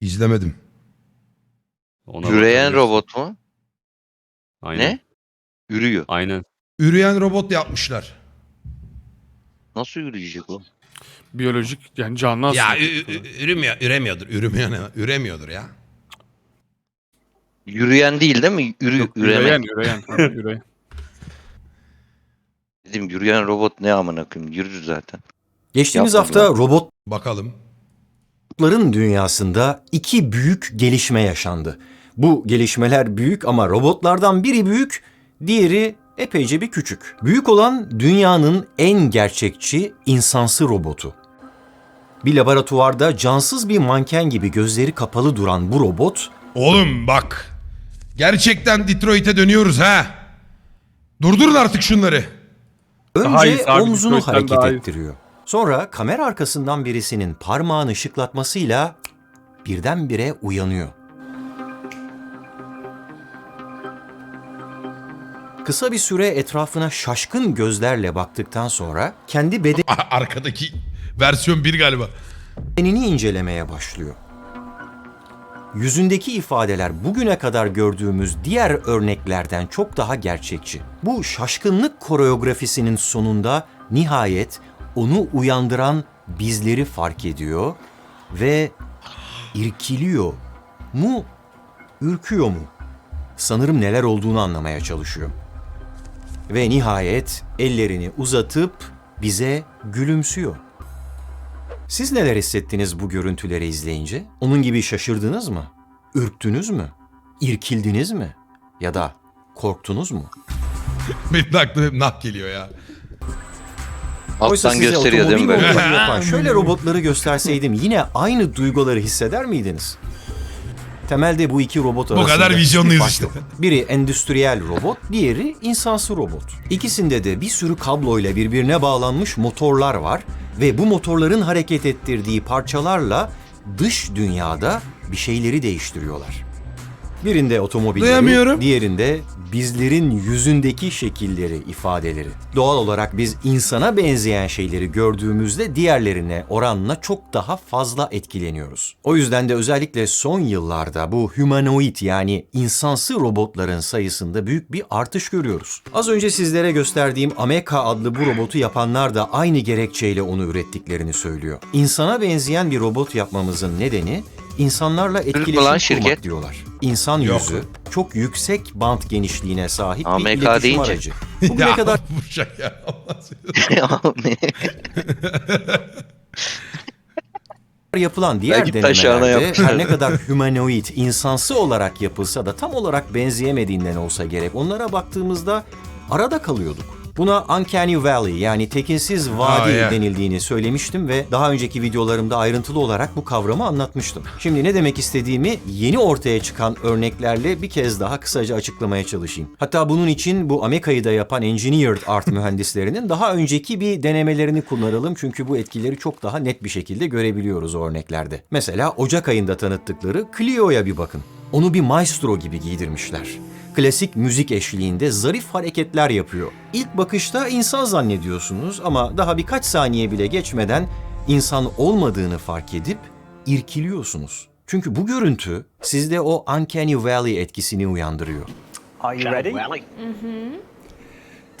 İzlemedim. Ona Yürüyen bakabilirsin. robot mu? Aynen. Ne? Yürüyor. Aynen. Üreyen robot yapmışlar. Nasıl yürüyecek o? Biyolojik yani canlı aslında. Ya ü- ü- üremiyor, üremiyordur. Üremiyor ne? Üremiyordur ya. Yürüyen değil değil mi? Yürü, Yok, üreme. Üreyen, üreyen. Ha, üreyen. Dedim yürüyen robot ne amına koyayım? Yürür zaten. Geçtiğimiz Yapmadılar. hafta robotların Bakalım. Dünyasında iki büyük gelişme yaşandı. Bu gelişmeler büyük ama robotlardan biri büyük, diğeri epeyce bir küçük. Büyük olan dünyanın en gerçekçi insansı robotu. Bir laboratuvarda cansız bir manken gibi gözleri kapalı duran bu robot Oğlum bak. Gerçekten Detroit'e dönüyoruz ha. Durdurun artık şunları. Daha iyi, Önce omzunu hareket daha iyi. ettiriyor. Sonra kamera arkasından birisinin parmağını şıklatmasıyla birdenbire uyanıyor. Kısa bir süre etrafına şaşkın gözlerle baktıktan sonra kendi Arkadaki versiyon 1 galiba. bedenini incelemeye başlıyor. Yüzündeki ifadeler bugüne kadar gördüğümüz diğer örneklerden çok daha gerçekçi. Bu şaşkınlık koreografisinin sonunda nihayet onu uyandıran bizleri fark ediyor ve irkiliyor mu, ürküyor mu? Sanırım neler olduğunu anlamaya çalışıyor. Ve nihayet ellerini uzatıp bize gülümsüyor. Siz neler hissettiniz bu görüntüleri izleyince? Onun gibi şaşırdınız mı? Ürktünüz mü? İrkildiniz mi? Ya da korktunuz mu? Benim aklıma hep nah geliyor ya. Oysa Alttan size gösteriyor değil mi otomobil böyle? yapan şöyle robotları gösterseydim yine aynı duyguları hisseder miydiniz? Temelde bu iki robot arasında kadar vizyonluyuz fark işte. yok. Biri endüstriyel robot, diğeri insansı robot. İkisinde de bir sürü kabloyla birbirine bağlanmış motorlar var ve bu motorların hareket ettirdiği parçalarla dış dünyada bir şeyleri değiştiriyorlar. Birinde otomobilleri, Duyamıyorum. diğerinde bizlerin yüzündeki şekilleri, ifadeleri. Doğal olarak biz insana benzeyen şeyleri gördüğümüzde diğerlerine oranla çok daha fazla etkileniyoruz. O yüzden de özellikle son yıllarda bu humanoid yani insansı robotların sayısında büyük bir artış görüyoruz. Az önce sizlere gösterdiğim Ameka adlı bu robotu yapanlar da aynı gerekçeyle onu ürettiklerini söylüyor. İnsana benzeyen bir robot yapmamızın nedeni insanlarla etkileşim kurmak şirket? diyorlar. İnsan Yok. yüzü çok yüksek bant genişliğine sahip bir AMK iletişim deyince. aracı. Bugüne ya kadar vuracak ya. Allah seni- yapılan diğer Belki taşağına denemelerde yapmışlar. her ne kadar humanoid, insansı olarak yapılsa da tam olarak benzeyemediğinden olsa gerek onlara baktığımızda arada kalıyorduk. Buna Uncanny Valley yani tekinsiz vadi Aa, yeah. denildiğini söylemiştim ve daha önceki videolarımda ayrıntılı olarak bu kavramı anlatmıştım. Şimdi ne demek istediğimi yeni ortaya çıkan örneklerle bir kez daha kısaca açıklamaya çalışayım. Hatta bunun için bu Ameka'yı da yapan Engineered Art mühendislerinin daha önceki bir denemelerini kullanalım çünkü bu etkileri çok daha net bir şekilde görebiliyoruz o örneklerde. Mesela Ocak ayında tanıttıkları Clio'ya bir bakın. Onu bir maestro gibi giydirmişler. Klasik müzik eşliğinde zarif hareketler yapıyor. İlk bakışta insan zannediyorsunuz ama daha birkaç saniye bile geçmeden insan olmadığını fark edip irkiliyorsunuz. Çünkü bu görüntü sizde o Uncanny Valley etkisini uyandırıyor. Are you ready?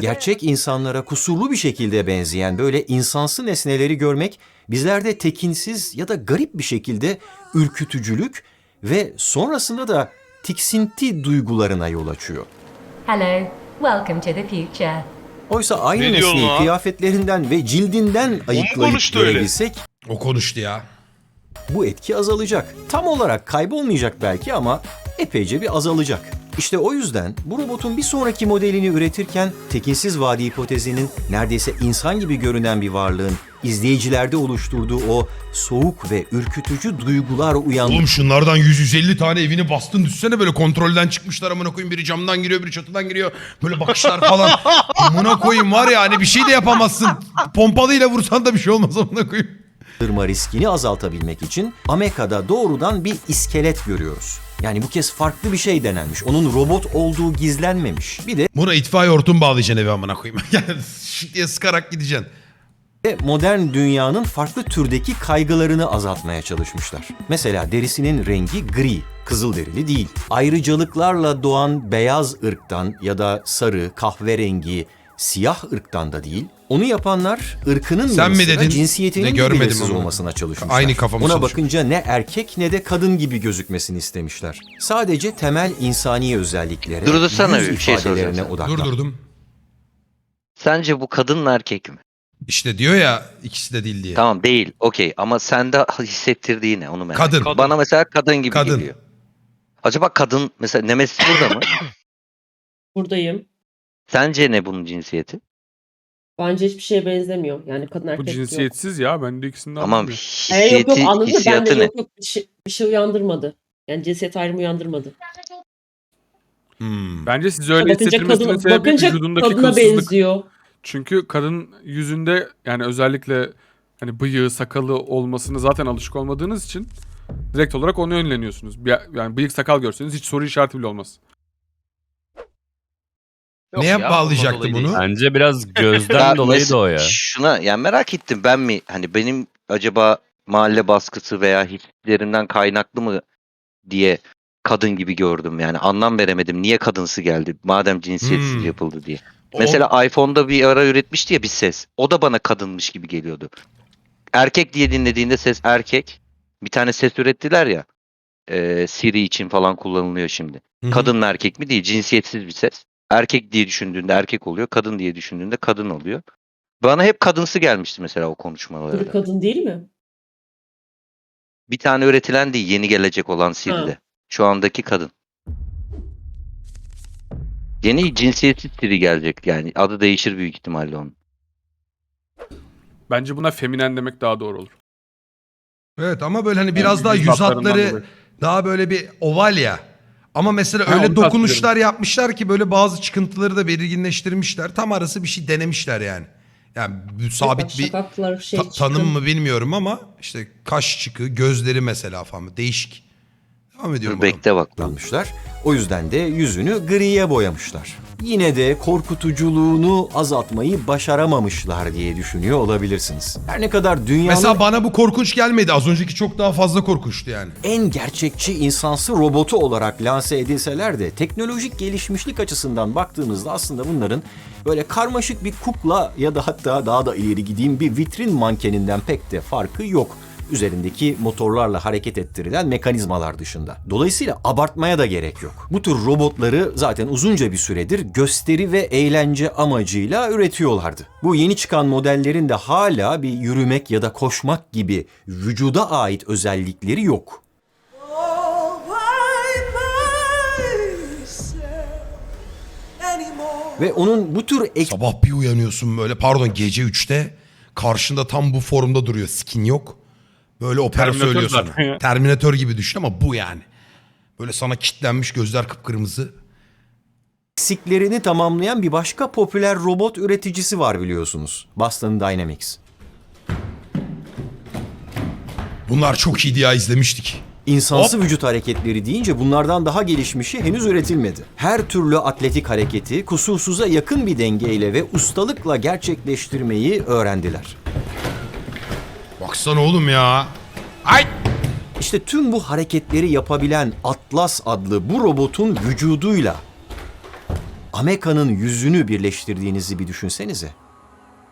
Gerçek insanlara kusurlu bir şekilde benzeyen böyle insansı nesneleri görmek bizlerde tekinsiz ya da garip bir şekilde ürkütücülük ve sonrasında da tiksinti duygularına yol açıyor. Hello, welcome to the future. Oysa aynı Ne diyorsun nesneyi lan? kıyafetlerinden ve cildinden ayıklayıp konuştu öyle? görebilsek O konuştu ya. bu etki azalacak. Tam olarak kaybolmayacak belki ama epeyce bir azalacak. İşte o yüzden bu robotun bir sonraki modelini üretirken tekinsiz vadi hipotezinin neredeyse insan gibi görünen bir varlığın izleyicilerde oluşturduğu o soğuk ve ürkütücü duygular uyandı. Oğlum şunlardan 100-150 tane evini bastın düşsene böyle kontrolden çıkmışlar amına koyayım. Biri camdan giriyor biri çatıdan giriyor. Böyle bakışlar falan. amına koyayım var ya hani bir şey de yapamazsın. Pompalıyla vursan da bir şey olmaz amına koyayım. Kırma riskini azaltabilmek için Ameka'da doğrudan bir iskelet görüyoruz. Yani bu kez farklı bir şey denenmiş. Onun robot olduğu gizlenmemiş. Bir de Buna itfaiye hortum bağlayacaksın eve amına koyayım. Yani şık diye sıkarak gideceksin. Ve modern dünyanın farklı türdeki kaygılarını azaltmaya çalışmışlar. Mesela derisinin rengi gri, kızıl derili değil. Ayrıcalıklarla doğan beyaz ırktan ya da sarı, kahverengi, siyah ırktan da değil. Onu yapanlar ırkının Sen mi dedin? cinsiyetinin Ne de görmedim belirsiz ama. olmasına çalışmışlar. Aynı kafamı Ona çalışıyor. bakınca ne erkek ne de kadın gibi gözükmesini istemişler. Sadece temel insani özelliklere, Durdursana yüz bir şey soracağım ifadelerine odaklan. Durdurdum. Sence bu kadın mı erkek mi? İşte diyor ya ikisi de değil diye. Tamam değil. Okey ama sende hissettirdiği ne onu merak Kadın. ediyorum. Bana mesela kadın gibi Kadın. geliyor. Acaba kadın mesela Nemesis burada mı? Buradayım. Sence ne bunun cinsiyeti? Bence hiçbir şeye benzemiyor. Yani kadın Bu erkek yok. cinsiyetsiz ya. Ben de ikisinden Tamam anlamıyorum. E, yok hissiyeti, yok anladın mı? Ben de hissiyatı ne? yok yok bir şey, bir şey uyandırmadı. Yani cinsiyet ayrımı uyandırmadı. Hmm. Bence siz öyle bakınca hissettirmesinin kadın, sebebi bakınca vücudundaki kadına kılsızlık. benziyor. Çünkü kadın yüzünde yani özellikle hani bıyığı, sakalı olmasını zaten alışık olmadığınız için direkt olarak onu yönleniyorsunuz. Bir- Yani bıyık sakal görseniz hiç soru işareti bile olmaz. Neye bağlayacaktı bunu? Bence biraz gözden Ya dolayı da o ya. Şuna yani merak ettim ben mi hani benim acaba mahalle baskısı veya hislerimden kaynaklı mı diye kadın gibi gördüm yani anlam veremedim niye kadınsı geldi madem cinsiyetsiz Hmm. yapıldı diye. O- Mesela iPhone'da bir ara üretmişti ya bir ses o da bana kadınmış gibi geliyordu. Erkek diye dinlediğinde ses erkek bir tane ses ürettiler ya e, Siri için falan kullanılıyor şimdi. Hı hı. Kadın mı erkek mi değil cinsiyetsiz bir ses. Erkek diye düşündüğünde erkek oluyor. Kadın diye düşündüğünde kadın oluyor. Bana hep kadınsı gelmişti mesela o konuşmalarda. kadın değil mi? Bir tane üretilen değil yeni gelecek olan Siri'de. Şu andaki kadın. Yeni cinsiyetsiz Siri gelecek yani. Adı değişir büyük ihtimalle onun. Bence buna feminen demek daha doğru olur. Evet ama böyle hani biraz daha yüz hatlarından hatları dolayı. daha böyle bir oval ya. Ama mesela Ha, öyle dokunuşlar yapmışlar ki böyle bazı çıkıntıları da belirginleştirmişler. Tam arası bir şey denemişler yani. Yani bu sabit bir Şakaklar şey ta- tanım mı bilmiyorum ama işte kaş çıkı, gözleri mesela falan değişik. Devam ediyorum. Bekle bak. O yüzden de yüzünü griye boyamışlar. Yine de korkutuculuğunu azaltmayı başaramamışlar diye düşünüyor olabilirsiniz. Her ne kadar dünyanın Mesela bana bu korkunç gelmedi. Az önceki çok daha fazla korkunçtu yani. en gerçekçi insansı robotu olarak lanse edilseler de teknolojik gelişmişlik açısından baktığınızda aslında bunların böyle karmaşık bir kukla ya da hatta daha da ileri gideyim bir vitrin mankeninden pek de farkı yok. Üzerindeki motorlarla hareket ettirilen mekanizmalar dışında. Dolayısıyla abartmaya da gerek yok. Bu tür robotları zaten uzunca bir süredir gösteri ve eğlence amacıyla üretiyorlardı. Bu yeni çıkan modellerin de hala bir yürümek ya da koşmak gibi vücuda ait özellikleri yok. Ve onun bu tür ek Sabah bir uyanıyorsun böyle pardon gece 3'te karşında tam bu formda duruyor. Skin yok. Böyle opera Terminator söylüyor sana. ya. Terminator gibi düşün ama bu yani. Böyle sana kitlenmiş gözler kıpkırmızı. eksiklerini tamamlayan bir başka popüler robot üreticisi var biliyorsunuz. Boston Dynamics. Bunlar çok iyiydi ya izlemiştik. İnsansı vücut hareketleri deyince bunlardan daha gelişmişi henüz üretilmedi. Her türlü atletik hareketi kusursuza yakın bir dengeyle ve ustalıkla gerçekleştirmeyi öğrendiler. Baksana oğlum ya. Ay! İşte tüm bu hareketleri yapabilen Atlas adlı bu robotun vücuduyla Ameka'nın yüzünü birleştirdiğinizi bir düşünsenize.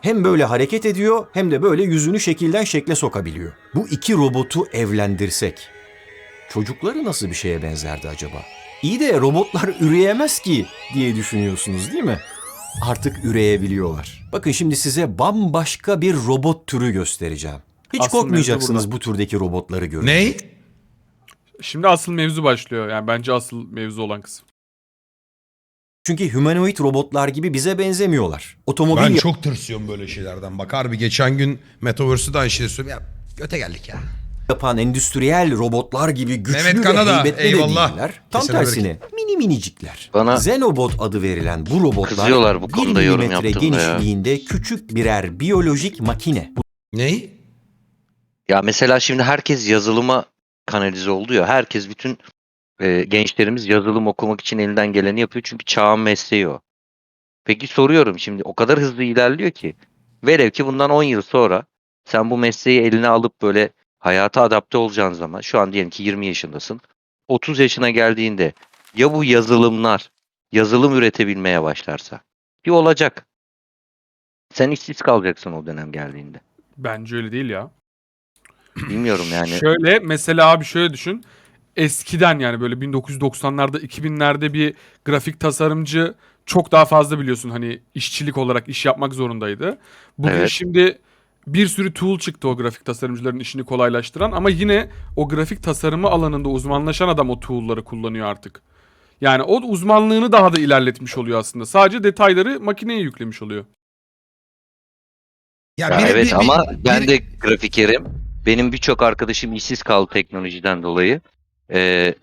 Hem böyle hareket ediyor hem de böyle yüzünü şekilden şekle sokabiliyor. Bu iki robotu evlendirsek çocukları nasıl bir şeye benzerdi acaba? İyi de robotlar üreyemez ki diye düşünüyorsunuz değil mi? Artık üreyebiliyorlar. Bakın şimdi size bambaşka bir robot türü göstereceğim. Hiç Asıl korkmayacaksınız bu türdeki robotları görünce. Ney? Şimdi asıl mevzu başlıyor. Yani bence asıl mevzu olan kısım. Çünkü humanoid robotlar gibi bize benzemiyorlar. Otomobil Ben çok tırsıyorum böyle şeylerden. Bak harbi geçen gün Metaverse'ü de aynı şeyi söylüyorum. Ya göte geldik ya. yapan endüstriyel robotlar gibi güçlü Mehmet ve Kanada, heybetli de eyvallah. değiller. Tam Kesene tersine mini minicikler. Bana- Xenobot adı verilen bu robotlar Kızıyorlar bu bir konuda yorum milimetre yaptığımda ya. genişliğinde küçük birer biyolojik makine. Ney? Ya mesela şimdi herkes yazılıma kanalize oldu ya. Herkes bütün e, gençlerimiz yazılım okumak için elinden geleni yapıyor. Çünkü çağın mesleği o. Peki soruyorum şimdi o kadar hızlı ilerliyor ki. Velev ki bundan 10 yıl sonra sen bu mesleği eline alıp böyle hayata adapte olacağın zaman şu an diyelim ki 20 yaşındasın. 30 yaşına geldiğinde ya bu yazılımlar yazılım üretebilmeye başlarsa bir olacak. Sen işsiz kalacaksın o dönem geldiğinde. Bence öyle değil ya. Bilmiyorum yani. Şöyle mesela abi şöyle düşün. Eskiden yani böyle 1990'larda 2000'lerde bir grafik tasarımcı çok daha fazla biliyorsun hani işçilik olarak iş yapmak zorundaydı. Bugün Evet. şimdi bir sürü tool çıktı o grafik tasarımcıların işini kolaylaştıran ama yine o grafik tasarımı alanında uzmanlaşan adam o tool'ları kullanıyor artık. Yani o uzmanlığını daha da ilerletmiş oluyor aslında. Sadece detayları makineye yüklemiş oluyor. Ya, Ya biri- evet bir- bir- ama ben biri- de grafikerim. Benim birçok arkadaşım işsiz kaldı teknolojiden dolayı. Ee,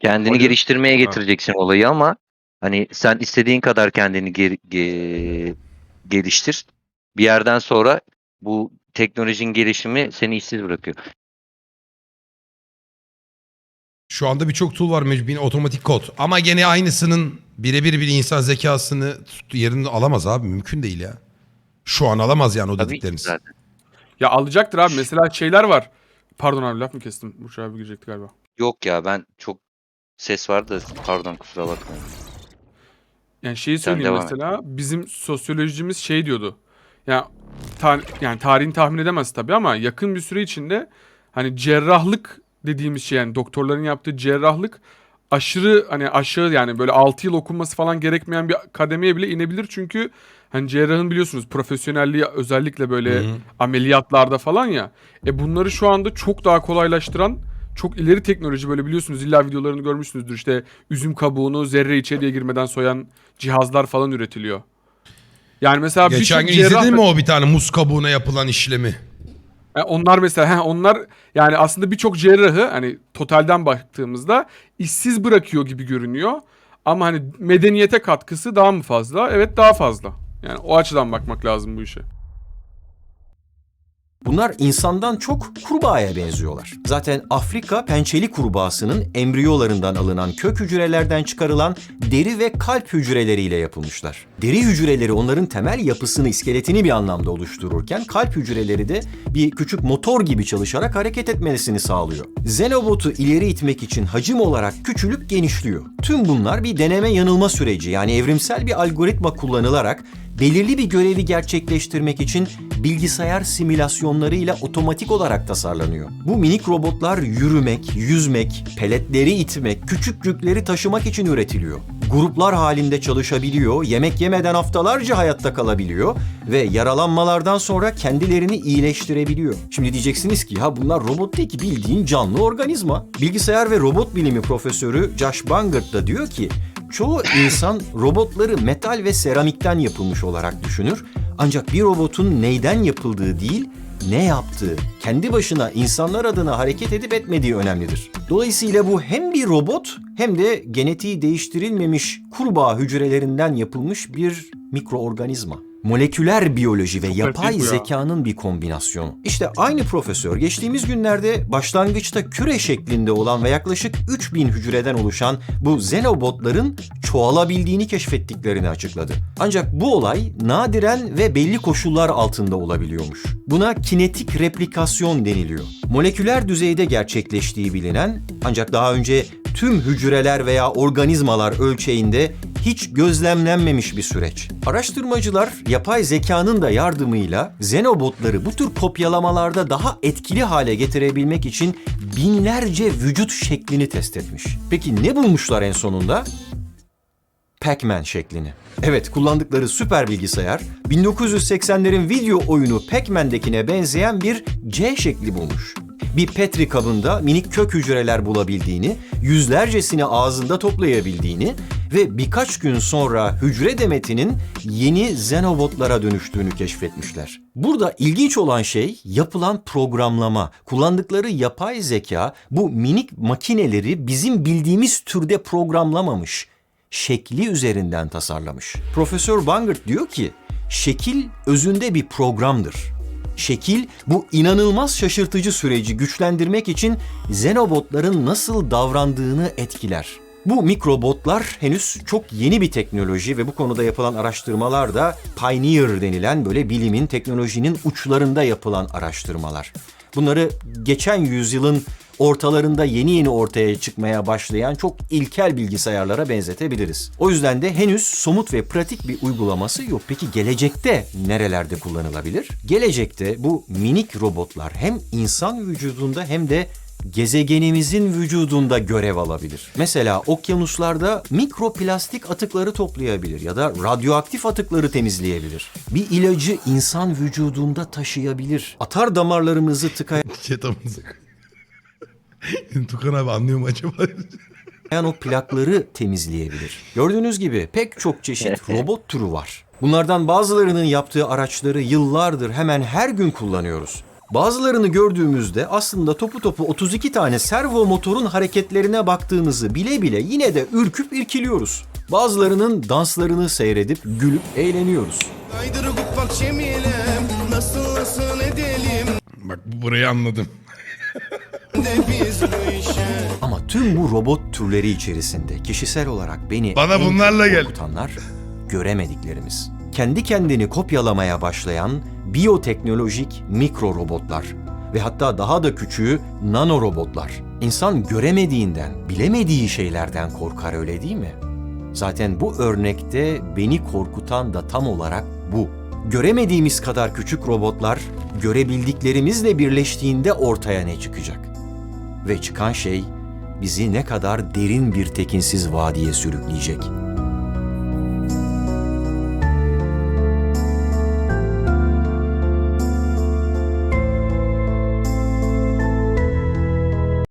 kendini Oluyor. geliştirmeye getireceksin olayı ama hani sen istediğin kadar kendini ge- ge- geliştir. Bir yerden sonra bu teknolojinin gelişimi seni işsiz bırakıyor. Şu anda birçok tool var mecbur otomatik kod. Ama gene aynısının birebir bir insan zekasını yerini alamaz abi. Mümkün değil ya. Şu an alamaz yani o Tabii ki dedikleriniz. zaten. Ya alacaktır abi. Mesela şeyler var. Pardon abi laf mı kestim? Burç abi girecekti galiba. Yok ya ben çok ses vardı pardon kusura bakmayın. Yani şeyi Sen söyleyeyim devam et. mesela bizim sosyolojimiz şey diyordu. Ya ta- yani tarihini tahmin edemez tabii ama yakın bir süre içinde hani cerrahlık dediğimiz şey yani doktorların yaptığı cerrahlık aşırı hani aşağı yani böyle 6 yıl okunması falan gerekmeyen bir kademeye bile inebilir çünkü hani cerrahın biliyorsunuz profesyonelliği özellikle böyle Hı hı. ameliyatlarda falan ya. E bunları şu anda çok daha kolaylaştıran çok ileri teknoloji böyle biliyorsunuz illa videolarını görmüşsünüzdür işte üzüm kabuğunu zerre içeriye girmeden soyan cihazlar falan üretiliyor. Yani mesela Geçen gün cerrah izledin mi o bir tane muz kabuğuna yapılan işlemi? E, onlar mesela he, onlar yani aslında birçok cerrahı hani totalden baktığımızda işsiz bırakıyor gibi görünüyor. Ama hani medeniyete katkısı daha mı fazla? Evet daha fazla. Yani o açıdan bakmak lazım bu işe. Bunlar insandan çok kurbağaya benziyorlar. Zaten Afrika pençeli kurbağasının embriyolarından alınan kök hücrelerden çıkarılan deri ve kalp hücreleriyle yapılmışlar. Deri hücreleri onların temel yapısını, iskeletini bir anlamda oluştururken kalp hücreleri de bir küçük motor gibi çalışarak hareket etmesini sağlıyor. Xenobot'u ileri itmek için hacim olarak küçülüp genişliyor. Tüm bunlar bir deneme yanılma süreci yani evrimsel bir algoritma kullanılarak belirli bir görevi gerçekleştirmek için bilgisayar simülasyonlarıyla otomatik olarak tasarlanıyor. Bu minik robotlar yürümek, yüzmek, peletleri itmek, küçük yükleri taşımak için üretiliyor. Gruplar halinde çalışabiliyor, yemek yemeden haftalarca hayatta kalabiliyor ve yaralanmalardan sonra kendilerini iyileştirebiliyor. Şimdi diyeceksiniz ki ha bunlar robot değil ki bildiğin canlı organizma. Bilgisayar ve robot bilimi profesörü Josh Bangert da diyor ki Çoğu insan robotları metal ve seramikten yapılmış olarak düşünür. Ancak bir robotun neyden yapıldığı değil, ne yaptığı, kendi başına insanlar adına hareket edip etmediği önemlidir. Dolayısıyla bu hem bir robot hem de genetiği değiştirilmemiş kurbağa hücrelerinden yapılmış bir mikroorganizma. Moleküler biyoloji ve yapay zekanın bir kombinasyonu. İşte aynı profesör geçtiğimiz günlerde başlangıçta küre şeklinde olan ve yaklaşık 3000 hücreden oluşan bu xenobotların çoğalabildiğini keşfettiklerini açıkladı. Ancak bu olay nadiren ve belli koşullar altında olabiliyormuş. Buna kinetik replikasyon deniliyor. Moleküler düzeyde gerçekleştiği bilinen ancak daha önce tüm hücreler veya organizmalar ölçeğinde hiç gözlemlenmemiş bir süreç. Araştırmacılar yapay zekanın da yardımıyla xenobotları bu tür kopyalamalarda daha etkili hale getirebilmek için binlerce vücut şeklini test etmiş. Peki ne bulmuşlar en sonunda? Pac-Man şeklini. Evet, kullandıkları süper bilgisayar 1980'lerin video oyunu Pac-Man'dekine benzeyen bir C şekli bulmuş. Bir Petri kabında minik kök hücreler bulabildiğini, yüzlercesini ağzında toplayabildiğini ve birkaç gün sonra hücre demetinin yeni xenobotlara dönüştüğünü keşfetmişler. Burada ilginç olan şey yapılan programlama. Kullandıkları yapay zeka bu minik makineleri bizim bildiğimiz türde programlamamış şekli üzerinden tasarlamış. Profesör Bangert diyor ki, şekil özünde bir programdır. Şekil bu inanılmaz şaşırtıcı süreci güçlendirmek için xenobotların nasıl davrandığını etkiler. Bu mikrobotlar henüz çok yeni bir teknoloji ve bu konuda yapılan araştırmalar da pioneer denilen böyle bilimin, teknolojinin uçlarında yapılan araştırmalar. Bunları geçen yüzyılın ortalarında yeni yeni ortaya çıkmaya başlayan çok ilkel bilgisayarlara benzetebiliriz. O yüzden de henüz somut ve pratik bir uygulaması yok. Peki gelecekte nerelerde kullanılabilir? Gelecekte bu minik robotlar hem insan vücudunda hem de gezegenimizin vücudunda görev alabilir. Mesela okyanuslarda mikroplastik atıkları toplayabilir ya da radyoaktif atıkları temizleyebilir. Bir ilacı insan vücudunda taşıyabilir. Atar damarlarımızı tıkayan Çetamızı. Tukan abi anlıyor mu acaba? o plakları temizleyebilir. Gördüğünüz gibi pek çok çeşit robot türü var. Bunlardan bazılarının yaptığı araçları yıllardır hemen her gün kullanıyoruz. Bazılarını gördüğümüzde aslında topu topu 32 tane servo motorun hareketlerine baktığımızı bile bile yine de ürküp irkiliyoruz. Bazılarının danslarını seyredip gülüp eğleniyoruz. Kaydırıp bak şemilem Nasıl nasıl edelim Bak burayı anladım. Ama tüm bu robot türleri içerisinde kişisel olarak beni Bana en bunlarla gel. korkutanlar göremediklerimiz. Kendi kendini kopyalamaya başlayan biyoteknolojik mikro robotlar ve hatta daha da küçüğü nano robotlar. İnsan göremediğinden, bilemediği şeylerden korkar öyle değil mi? Zaten bu örnekte beni korkutan da tam olarak bu. Göremediğimiz kadar küçük robotlar görebildiklerimizle birleştiğinde ortaya ne çıkacak? Ve çıkan şey bizi ne kadar derin bir tekinsiz vadiye sürükleyecek.